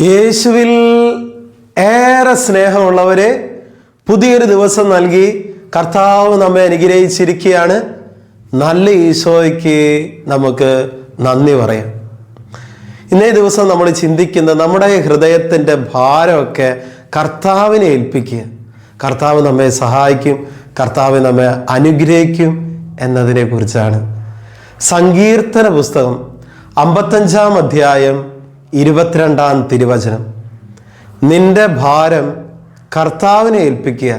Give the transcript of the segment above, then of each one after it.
യേശുവിൽ ഏറെ സ്നേഹമുള്ളവരെ പുതിയൊരു ദിവസം നൽകി കർത്താവ് നമ്മെ അനുഗ്രഹിച്ചിരിക്കുകയാണ്. നല്ല ഈശോയ്ക്ക് നമുക്ക് നന്ദി പറയാം. ഇന്നേ ദിവസം നമ്മൾ ചിന്തിക്കുന്ന നമ്മുടെ ഹൃദയത്തിന്റെ ഭാരമൊക്കെ കർത്താവിനെ ഏൽപ്പിക്കുക. കർത്താവ് നമ്മെ സഹായിക്കും കർത്താവ് നമ്മെ അനുഗ്രഹിക്കും എന്നതിനെ കുറിച്ചാണ് സങ്കീർത്തന പുസ്തകം അമ്പത്തഞ്ചാം അധ്യായം ഇരുപത്തിരണ്ടാം തിരുവചനം. നിന്റെ ഭാരം കർത്താവിനെ ഏൽപ്പിക്കുക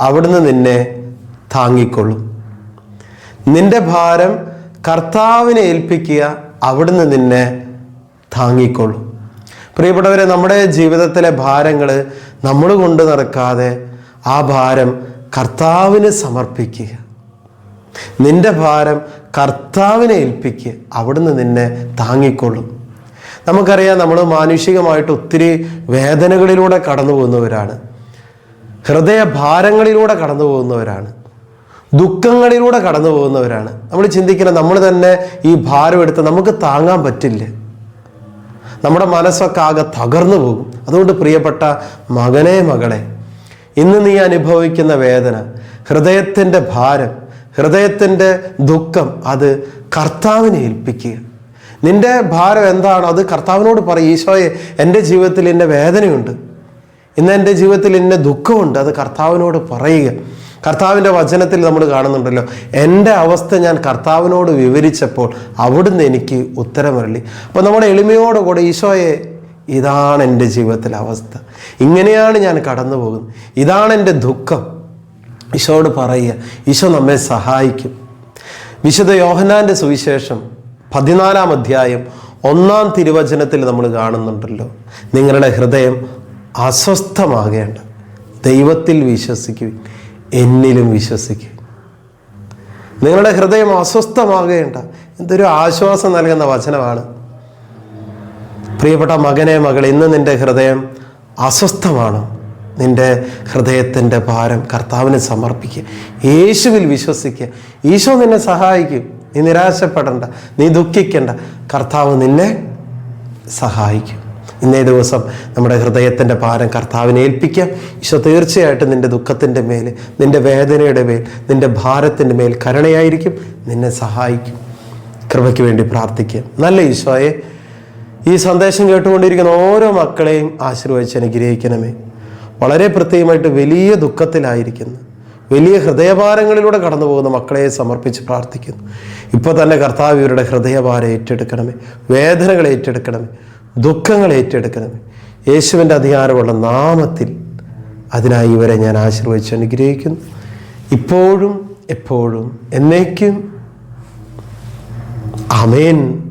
അവിടുന്ന് നിന്നെ താങ്ങിക്കൊള്ളും. നിന്റെ ഭാരം കർത്താവിനെ ഏൽപ്പിക്കുക അവിടുന്ന് നിന്നെ താങ്ങിക്കൊള്ളും. പ്രിയപ്പെട്ടവരെ നമ്മുടെ ജീവിതത്തിലെ ഭാരങ്ങൾ നമ്മൾ കൊണ്ട് നടക്കാതെ ആ ഭാരം കർത്താവിന് സമർപ്പിക്കുക. നിന്റെ ഭാരം കർത്താവിനെ ഏൽപ്പിക്കുക അവിടുന്ന് നിന്നെ താങ്ങിക്കൊള്ളും. നമുക്കറിയാം നമ്മൾ മാനുഷികമായിട്ട് ഒത്തിരി വേദനകളിലൂടെ കടന്നു പോകുന്നവരാണ് ഹൃദയഭാരങ്ങളിലൂടെ കടന്നു പോകുന്നവരാണ് ദുഃഖങ്ങളിലൂടെ കടന്നു പോകുന്നവരാണ് നമ്മൾ ചിന്തിക്കണം നമ്മൾ തന്നെ ഈ ഭാരം എടുത്ത് നമുക്ക് താങ്ങാൻ പറ്റില്ല? നമ്മുടെ മനസ്സൊക്കെ ആകെ തകർന്നു പോകും. അതുകൊണ്ട് പ്രിയപ്പെട്ട മകനെ മകളെ ഇന്ന് നീ അനുഭവിക്കുന്ന വേദന ഹൃദയത്തിന്റെ ഭാരം ഹൃദയത്തിന്റെ ദുഃഖം അത് കർത്താവിനെ ഏൽപ്പിക്കുക. നിന്റെ ഭാരം എന്താണ്? അത് കർത്താവിനോട് പറയും ഈശോയെ എന്റെ ജീവിതത്തിൽ എന്റെ വേദനയുണ്ട്. ഇന്ന് എന്റെ ജീവിതത്തിൽ എന്റെ ദുഃഖമുണ്ട്. അത് കർത്താവിനോട് പറയുക. കർത്താവിന്റെ വചനത്തിൽ നമ്മൾ കാണുന്നുണ്ടല്ലോ എന്റെ അവസ്ഥ ഞാൻ കർത്താവിനോട് വിവരിച്ചപ്പോൾ അവിടുന്ന് എനിക്ക് ഉത്തരമരളി. അപ്പോൾ നമ്മുടെ എളിമയോടുകൂടെ ഈശോയെ ഇതാണ് എന്റെ ജീവിതത്തിലെ അവസ്ഥ. ഇങ്ങനെയാണ് ഞാൻ കടന്നു പോകുന്നത്. ഇതാണ് എന്റെ ദുഃഖം. ഈശോയോട് പറയുക ഈശോ നമ്മെ സഹായിക്കും. വിശുദ്ധ യോഹനാന്റെ സുവിശേഷം പതിനാലാം അധ്യായം ഒന്നാം തിരുവചനത്തിൽ നമ്മൾ കാണുന്നുണ്ടല്ലോ. നിങ്ങളുടെ ഹൃദയം അസ്വസ്ഥമാകേണ്ട. ദൈവത്തിൽ വിശ്വസിക്കുക എന്നിലും വിശ്വസിക്കുക നിങ്ങളുടെ ഹൃദയം അസ്വസ്ഥമാകേണ്ട. എന്തൊരു ആശ്വാസം നൽകുന്ന വചനമാണ്. പ്രിയപ്പെട്ട മകനെ മകൾ ഇന്ന് നിന്റെ ഹൃദയം അസ്വസ്ഥമാണ്. നിന്റെ ഹൃദയത്തിന്റെ ഭാരം കർത്താവിന് സമർപ്പിക്കുക. യേശുവിൽ വിശ്വസിക്കുക. ഈശോ നിന്നെ സഹായിക്കും. നീ നിരാശപ്പെടണ്ട നീ ദുഃഖിക്കണ്ട. കർത്താവ് നിന്നെ സഹായിക്കും. ഇന്നേ ദിവസം നമ്മുടെ ഹൃദയത്തിന്റെ ഭാരം കർത്താവിനെ ഏൽപ്പിക്കാം. ഈശോ തീർച്ചയായിട്ടും നിന്റെ ദുഃഖത്തിന്റെ മേൽ നിന്റെ വേദനയുടെ മേൽ നിന്റെ ഭാരത്തിന്റെ മേൽ കരുണയായിരിക്കും. നിന്നെ സഹായിക്കും. കൃപയ്ക്ക് വേണ്ടി പ്രാർത്ഥിക്കാം. നല്ല ഈശോയെ ഈ സന്ദേശം കേട്ടുകൊണ്ടിരിക്കുന്ന ഓരോ മക്കളെയും ആശീർവദിച്ച് അനുഗ്രഹിക്കണമേ. വളരെ പ്രത്യേകമായിട്ട് വലിയ ദുഃഖത്തിലായിരിക്കുന്നു. വലിയ ഹൃദയഭാരങ്ങളിലൂടെ കടന്നു പോകുന്ന മക്കളെ സമർപ്പിച്ച് പ്രാർത്ഥിക്കുന്നു. ഇപ്പോൾ തന്നെ കർത്താവ് ഇവരുടെ ഹൃദയഭാരം ഏറ്റെടുക്കണമേ. വേദനകൾ ഏറ്റെടുക്കണമേ. ദുഃഖങ്ങൾ ഏറ്റെടുക്കണമേ. യേശുവിന്റെ അധികാരമുള്ള നാമത്തിൽ അതിനായി ഇവരെ ഞാൻ ആശീർവദിച്ച് അനുഗ്രഹിക്കുന്നു. ഇപ്പോഴും എപ്പോഴും എന്നേക്കും. അമേൻ